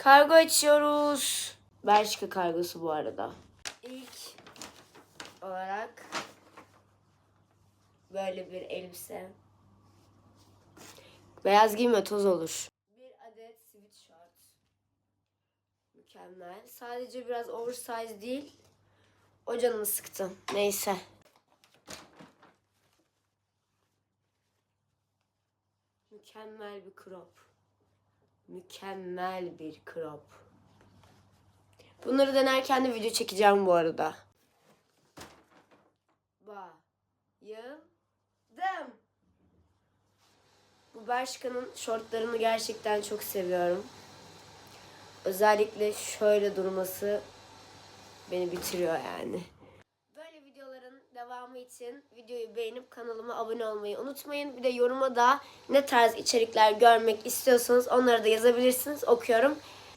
Kargo açıyoruz. Belçika kargosu bu arada. İlk olarak böyle bir elbise. Beyaz giyme toz olur. Bir adet sweatshirt. Mükemmel. Sadece biraz oversize değil. O canımı sıktı. Neyse. Mükemmel bir crop. Mükemmel bir crop. Bunları denerken de video çekeceğim bu arada. Bayıldım. Bu Bershka'nın şortlarını gerçekten çok seviyorum. Özellikle şöyle durması beni bitiriyor yani. Videoların devamı için videoyu beğenip kanalıma abone olmayı unutmayın. Bir de yoruma da ne tarz içerikler görmek istiyorsanız onları da yazabilirsiniz. Okuyorum.